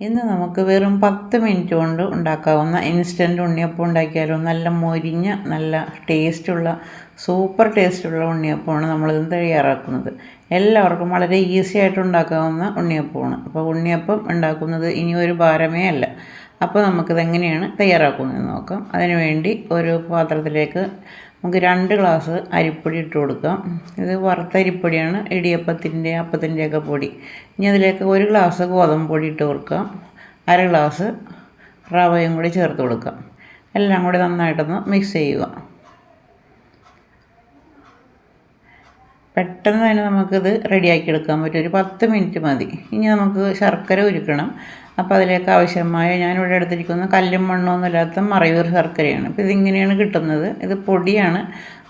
ഇന്ന് നമുക്ക് വെറും പത്ത് മിനിറ്റ് കൊണ്ട് ഉണ്ടാക്കാവുന്ന ഇൻസ്റ്റന്റ് ഉണ്ണിയപ്പം ഉണ്ടാക്കിയാലോ? നല്ല മൊരിഞ്ഞ നല്ല ടേസ്റ്റുള്ള സൂപ്പർ ടേസ്റ്റുള്ള ഉണ്ണിയപ്പമാണ് നമ്മളിത് തയ്യാറാക്കുന്നത്. എല്ലാവർക്കും വളരെ ഈസി ആയിട്ട് ഉണ്ടാക്കാവുന്ന ഉണ്ണിയപ്പമാണ്. അപ്പോൾ ഉണ്ണിയപ്പം ഉണ്ടാക്കുന്നത് ഇനി ഒരു ഭാരമേ അല്ല. അപ്പോൾ നമുക്കിത് എങ്ങനെയാണ് തയ്യാറാക്കുന്നതെന്ന് നോക്കാം. അതിനുവേണ്ടി ഒരു പാത്രത്തിലേക്ക് നമുക്ക് രണ്ട് ഗ്ലാസ് അരിപ്പൊടി ഇട്ട് കൊടുക്കാം. ഇത് വറുത്ത അരിപ്പൊടിയാണ് ഇടിയപ്പത്തിന്റെ അപ്പത്തിന്റെയൊക്കെ പൊടി. ഇനി അതിലേക്ക് ഒരു ഗ്ലാസ് ഗോതമ്പ് പൊടി ഇട്ട് കൊടുക്കാം. അര ഗ്ലാസ് റവയും കൂടി ചേർത്ത് കൊടുക്കാം. എല്ലാം കൂടി നന്നായിട്ടൊന്ന് മിക്സ് ചെയ്യുക. പെട്ടെന്ന് തന്നെ നമുക്കിത് റെഡിയാക്കി എടുക്കാൻ പറ്റും. ഒരു പത്ത് മിനിറ്റ് മതി. ഇനി നമുക്ക് ശർക്കര ഉരുക്കണം. അപ്പോൾ അതിലേക്ക് ആവശ്യമായ ഞാനിവിടെ എടുത്തിരിക്കുന്ന കല്ലും മണ്ണൊന്നും ഇല്ലാത്ത മറയൂർ ശർക്കരയാണ്. അപ്പോൾ ഇതിങ്ങനെയാണ് കിട്ടുന്നത്. ഇത് പൊടിയാണ്.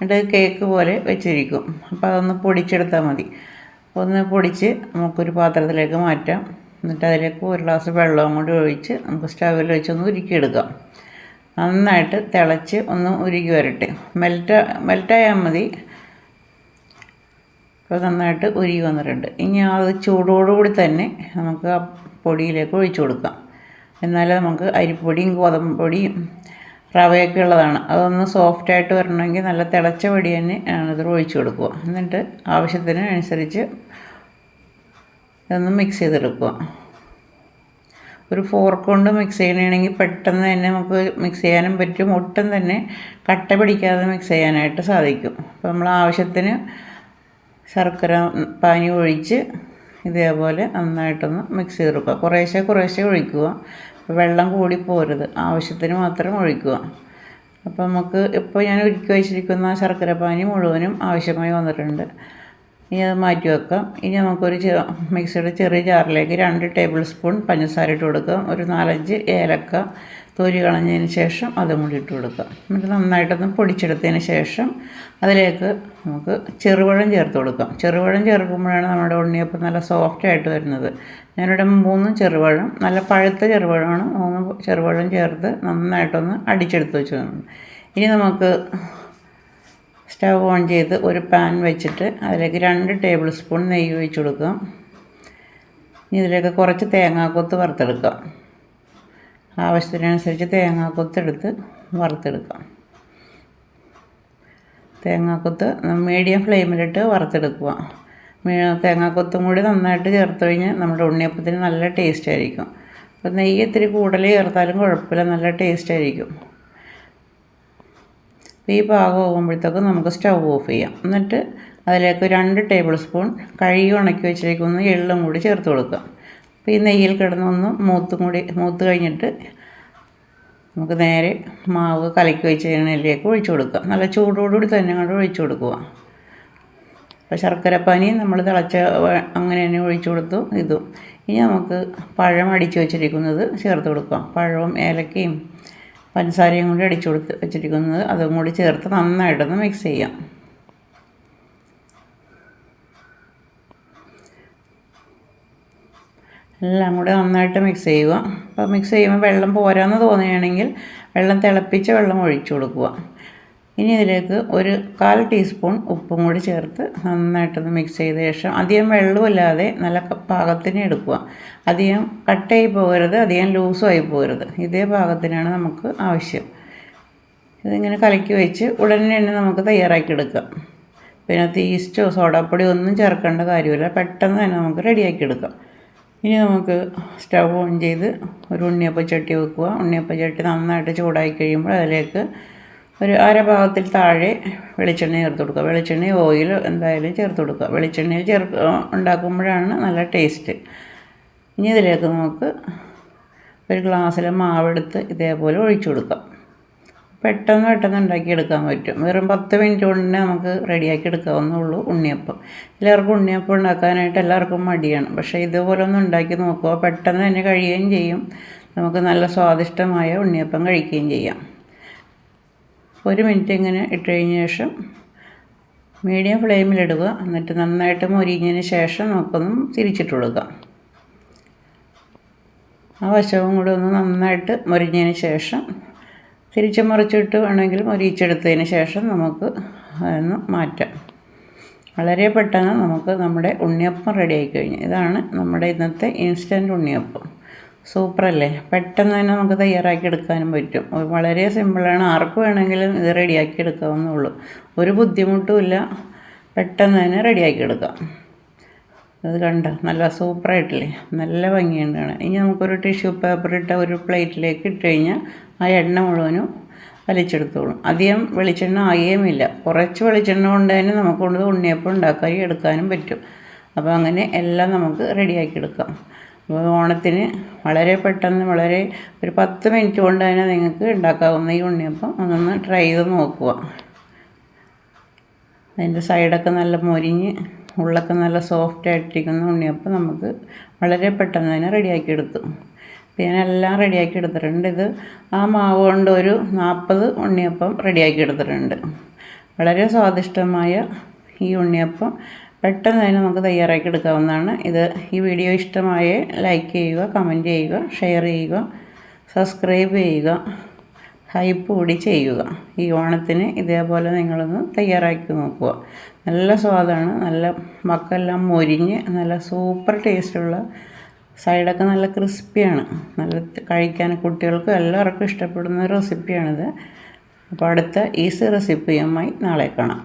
എന്നിട്ട് കേക്ക് പോലെ വെച്ചിരിക്കും. അപ്പോൾ അതൊന്ന് പൊടിച്ചെടുത്താൽ മതി. ഒന്ന് പൊടിച്ച് നമുക്കൊരു പാത്രത്തിലേക്ക് മാറ്റാം. എന്നിട്ട് അതിലേക്ക് ഒരു ഗ്ലാസ് വെള്ളവും കൂടി ഒഴിച്ച് നമുക്ക് സ്റ്റവിൽ വെച്ചൊന്ന് ഉരുക്കിയെടുക്കാം. നന്നായിട്ട് തിളച്ച് ഒന്ന് ഉരുകി വരട്ടെ. മെൽറ്റ് മെൽറ്റായാൽ മതി. അപ്പോൾ നന്നായിട്ട് ഉരുകി വന്നിട്ടുണ്ട്. ഇനി അത് ചൂടോടുകൂടി തന്നെ നമുക്ക് പൊടിയിലേക്ക് ഒഴിച്ചു കൊടുക്കാം. എന്നാലേ നമുക്ക് അരിപ്പൊടിയും ഗോതമ്പ് പൊടിയും റവയൊക്കെ ഉള്ളതാണ്. അതൊന്ന് സോഫ്റ്റ് ആയിട്ട് വരണമെങ്കിൽ നല്ല തിളച്ച പൊടി തന്നെ ഇത് ഒഴിച്ചു കൊടുക്കുക. എന്നിട്ട് ആവശ്യത്തിന് അനുസരിച്ച് ഇതൊന്ന് മിക്സ് ചെയ്തെടുക്കുക. ഒരു ഫോർക്ക് കൊണ്ട് മിക്സ് ചെയ്യണമെങ്കിൽ പെട്ടെന്ന് തന്നെ നമുക്ക് മിക്സ് ചെയ്യാനും പറ്റും. ഒട്ടും തന്നെ കട്ട പിടിക്കാതെ മിക്സ് ചെയ്യാനായിട്ട് സാധിക്കും. അപ്പോൾ നമ്മൾ ആവശ്യത്തിന് ശർക്കര പാനി ഒഴിച്ച് ഇതേപോലെ നന്നായിട്ടൊന്ന് മിക്സ് ചെയ്ത് കൊടുക്കുക കുറേശ്ശെ കുറേശ്ശെ ഒഴിക്കുക. വെള്ളം കൂടി പോരുത്. ആവശ്യത്തിന് മാത്രം ഒഴിക്കുക. അപ്പോൾ നമുക്ക് ഇപ്പോൾ ഞാൻ ഒരുക്കി വെച്ചിരിക്കുന്ന ശർക്കര പാനി മുഴുവനും ആവശ്യമായി വന്നിട്ടുണ്ട്. ഇനി അത് മാറ്റി വെക്കാം. ഇനി നമുക്കൊരു മിക്സിയുടെ ചെറിയ ജാറിലേക്ക് രണ്ട് ടേബിൾ സ്പൂൺ പഞ്ചസാര ഇട്ട് കൊടുക്കാം. ഒരു നാലഞ്ച് ഏലക്ക തൊലി കളഞ്ഞതിന് ശേഷം അതും കൂടി ഇട്ട് കൊടുക്കുക. എന്നിട്ട് നന്നായിട്ടൊന്ന് പൊടിച്ചെടുത്തതിന് ശേഷം അതിലേക്ക് നമുക്ക് ചെറുപഴം ചേർത്ത് കൊടുക്കാം. ചെറുപഴം ചേർക്കുമ്പോഴാണ് നമ്മുടെ ഉണ്ണിയപ്പം നല്ല സോഫ്റ്റായിട്ട് വരുന്നത്. ഞാനിവിടെ മൂന്നും ചെറുപഴം നല്ല പഴുത്ത ചെറുപഴമാണ് മൂന്ന് ചെറുപഴം ചേർത്ത് നന്നായിട്ടൊന്ന് അടിച്ചെടുത്ത് വെച്ചതാണ് ഇനി നമുക്ക് സ്റ്റവ് ഓൺ ചെയ്ത് ഒരു പാൻ വെച്ചിട്ട് അതിലേക്ക് രണ്ട് ടേബിൾ സ്പൂൺ നെയ്യ് ഒഴിച്ച് കൊടുക്കാം. ഇനി ഇതിലേക്ക് കുറച്ച് തേങ്ങാക്കൊത്ത് വറുത്തെടുക്കാം. ആവശ്യത്തിനനുസരിച്ച് തേങ്ങാക്കൊത്തെടുത്ത് വറുത്തെടുക്കാം. തേങ്ങാക്കൊത്ത് മീഡിയം ഫ്ലെയിമിലിട്ട് വറുത്തെടുക്കുക. തേങ്ങാക്കൊത്തും കൂടി നന്നായിട്ട് ചേർത്ത് കഴിഞ്ഞാൽ നമ്മുടെ ഉണ്ണിയപ്പത്തിന് നല്ല ടേസ്റ്റ് ആയിരിക്കും. അപ്പോൾ നെയ്യ് ഇത്തിരി കൂടുതൽ ചേർത്താലും കുഴപ്പമില്ല നല്ല ടേസ്റ്റ് ആയിരിക്കും. ഈ പാകം ആകുമ്പോഴത്തേക്കും നമുക്ക് സ്റ്റൗ ഓഫ് ചെയ്യാം. എന്നിട്ട് അതിലേക്ക് രണ്ട് ടേബിൾ സ്പൂൺ കഴുകി ഉണക്കി വെച്ചിരിക്കുന്ന എള്ളും കൂടി ചേർത്ത് കൊടുക്കാം. അപ്പോൾ ഈ നെയ്യിൽ കിടന്നൊന്ന് മൂത്തും കൂടി മൂത്ത് കഴിഞ്ഞിട്ട് നമുക്ക് നേരെ മാവ് കലക്കി വെച്ച് എണ്ണയിലേക്ക് ഒഴിച്ചു കൊടുക്കുക നല്ല ചൂടോടുകൂടി തന്നെ അങ്ങോട്ട് ഒഴിച്ചു കൊടുക്കുക. അപ്പോൾ ശർക്കരപ്പാനി നമ്മൾ തിളച്ച അങ്ങനെ തന്നെ ഒഴിച്ചു കൊടുത്തു ഇതും. ഇനി നമുക്ക് പഴം അടിച്ചു വെച്ചിരിക്കുന്നത് ചേർത്ത് കൊടുക്കാം. പഴവും ഏലക്കയും പഞ്ചസാരയും കൂടി അടിച്ചു കൊടുത്ത് വെച്ചിരിക്കുന്നത് അതും കൂടി ചേർത്ത് നന്നായിട്ടൊന്ന് മിക്സ് ചെയ്യാം. എല്ലാം കൂടെ നന്നായിട്ട് മിക്സ് ചെയ്യുക. അപ്പോൾ മിക്സ് ചെയ്യുമ്പോൾ വെള്ളം പോരാന്ന് തോന്നുകയാണെങ്കിൽ വെള്ളം തിളപ്പിച്ച വെള്ളം ഒഴിച്ചു കൊടുക്കുക. ഇനി ഇതിലേക്ക് ഒരു കാൽ ടീസ്പൂൺ ഉപ്പും കൂടി ചേർത്ത് നന്നായിട്ടൊന്ന് മിക്സ് ചെയ്ത ശേഷം അധികം വെള്ളമില്ലാതെ നല്ല പാകത്തിന് എടുക്കുക. അധികം കട്ടായി പോകരുത് അധികം ലൂസുമായി പോകരുത്. ഇതേ പാകത്തിനാണ് നമുക്ക് ആവശ്യം. ഇതിങ്ങനെ കലക്കി വെച്ച് ഉടനെ തന്നെ നമുക്ക് തയ്യാറാക്കി എടുക്കാം. പിന്നെ ഈസ്റ്റോ സോഡാപ്പൊടി ഒന്നും ചേർക്കേണ്ട കാര്യമില്ല. പെട്ടെന്ന് തന്നെ നമുക്ക് റെഡിയാക്കി എടുക്കാം. ഇനി നമുക്ക് സ്റ്റവ് ഓൺ ചെയ്ത് ഒരു ഉണ്ണിയപ്പച്ചട്ടി വെക്കുക. ഉണ്ണിയപ്പച്ചട്ടി നന്നായിട്ട് ചൂടായി കഴിയുമ്പോൾ അതിലേക്ക് ഒരു അര ഭാഗത്തിൽ താഴെ വെളിച്ചെണ്ണ ചേർത്ത് കൊടുക്കുക. വെളിച്ചെണ്ണ ഓയിൽ എന്തായാലും ചേർത്ത് കൊടുക്കുക. വെളിച്ചെണ്ണയിൽ ചേർ ഉണ്ടാക്കുമ്പോഴാണ് നല്ല ടേസ്റ്റ്. ഇനി ഇതിലേക്ക് നമുക്ക് ഒരു ഗ്ലാസ്സിൽ മാവെടുത്ത് ഇതേപോലെ ഒഴിച്ചു കൊടുക്കാം. പെട്ടെന്ന് പെട്ടെന്ന് ഉണ്ടാക്കിയെടുക്കാൻ പറ്റും. വെറും പത്ത് മിനിറ്റ് കൊണ്ട് തന്നെ നമുക്ക് റെഡിയാക്കി എടുക്കാവുന്നുള്ളൂ ഉണ്ണിയപ്പം. എല്ലാവർക്കും ഉണ്ണിയപ്പം ഉണ്ടാക്കാനായിട്ട് എല്ലാവർക്കും മടിയാണ്. പക്ഷേ ഇതുപോലെ ഒന്ന് ഉണ്ടാക്കി നോക്കുക പെട്ടെന്ന് തന്നെ കഴിയുകയും ചെയ്യും. നമുക്ക് നല്ല സ്വാദിഷ്ടമായ ഉണ്ണിയപ്പം കഴിക്കുകയും ചെയ്യാം. ഒരു മിനിറ്റ് ഇങ്ങനെ ഇട്ട് കഴിഞ്ഞ ശേഷം മീഡിയം ഫ്ലെയിമിലിടുക എന്നിട്ട് നന്നായിട്ട് മൊരിഞ്ഞതിന് ശേഷം നമുക്കൊന്ന് തിരിച്ചിട്ട് കൊടുക്കാം. ആ വശവും കൂടെ ഒന്ന് നന്നായിട്ട് മൊരിഞ്ഞതിന് ശേഷം തിരിച്ച് മറിച്ചിട്ട് വേണമെങ്കിൽ മൊരിച്ചെടുത്തതിന് ശേഷം നമുക്ക് അതൊന്ന് മാറ്റാം. വളരെ പെട്ടെന്ന് നമുക്ക് നമ്മുടെ ഉണ്ണിയപ്പം റെഡി ആയി കഴിഞ്ഞു ഇതാണ് നമ്മുടെ ഇന്നത്തെ ഇൻസ്റ്റന്റ് ഉണ്ണിയപ്പം. സൂപ്പറല്ലേ പെട്ടെന്ന് തന്നെ നമുക്ക് തയ്യാറാക്കി എടുക്കാനും പറ്റും. വളരെ സിമ്പിളാണ് ആർക്ക് വേണമെങ്കിലും ഇത് റെഡിയാക്കി എടുക്കാവുന്നുള്ളൂ ഒരു ബുദ്ധിമുട്ടുമില്ല പെട്ടെന്ന് തന്നെ റെഡിയാക്കി എടുക്കാം. അത് കണ്ടോ? നല്ല സൂപ്പറായിട്ടില്ലേ നല്ല ഭംഗിയുണ്ടാണ് ഇനി നമുക്കൊരു ടിഷ്യൂ പേപ്പർ ഇട്ട ഒരു പ്ലേറ്റിലേക്ക് ഇട്ട് കഴിഞ്ഞാൽ ആ എണ്ണ മുഴുവനും വലിച്ചെടുത്തോളും. അധികം വെളിച്ചെണ്ണ ആയേമില്ല കുറച്ച് വെളിച്ചെണ്ണ കൊണ്ട് തന്നെ നമുക്ക് കൊണ്ട് ഉണ്ണിയപ്പം ഉണ്ടാക്കാൻ എടുക്കാനും പറ്റും. അപ്പോൾ അങ്ങനെ എല്ലാം നമുക്ക് റെഡിയാക്കി എടുക്കാം. അപ്പോൾ ഓണത്തിന് വളരെ പെട്ടെന്ന് വളരെ ഒരു പത്ത് മിനിറ്റ് കൊണ്ട് തന്നെ നിങ്ങൾക്ക് ഉണ്ടാക്കാവുന്ന ഈ ഉണ്ണിയപ്പം ഒന്നൊന്ന് ട്രൈ ചെയ്ത് നോക്കുക. അതിന്റെ സൈഡൊക്കെ നല്ല മൊരിഞ്ഞ് ഉള്ളൊക്കെ നല്ല സോഫ്റ്റ് ആയിട്ടിരിക്കുന്ന ഉണ്ണിയപ്പം നമുക്ക് വളരെ പെട്ടെന്ന് തന്നെ റെഡിയാക്കി എടുത്തു. അപ്പോൾ ഞാനെല്ലാം റെഡിയാക്കി എടുത്തിട്ടുണ്ട്. ഇത് ആ മാവ് കൊണ്ട് ഒരു നാൽപ്പത് ഉണ്ണിയപ്പം റെഡിയാക്കി എടുത്തിട്ടുണ്ട്. വളരെ സ്വാദിഷ്ടമായ ഈ ഉണ്ണിയപ്പം പെട്ടെന്ന് തന്നെ നമുക്ക് തയ്യാറാക്കി എടുക്കാവുന്നതാണ്. ഇത് ഈ വീഡിയോ ഇഷ്ടമായേ ലൈക്ക് ചെയ്യുക കമന്റ് ചെയ്യുക ഷെയർ ചെയ്യുക സബ്സ്ക്രൈബ് ചെയ്യുക. ഹൈപ്പ് കൂടി ചെയ്യുക. ഈ ഓണത്തിന് ഇതേപോലെ നിങ്ങളൊന്ന് തയ്യാറാക്കി നോക്കുക. നല്ല സ്വാദാണ്. നല്ല മക്കെല്ലാം മൊരിഞ്ഞ് നല്ല സൂപ്പർ ടേസ്റ്റുള്ള സൈഡൊക്കെ നല്ല ക്രിസ്പിയാണ്. നല്ല കഴിക്കാൻ കുട്ടികൾക്കും എല്ലാവർക്കും ഇഷ്ടപ്പെടുന്ന റെസിപ്പിയാണിത്. അപ്പോൾ അടുത്ത ഈസി റെസിപ്പിയുമായി നാളെ കാണാം.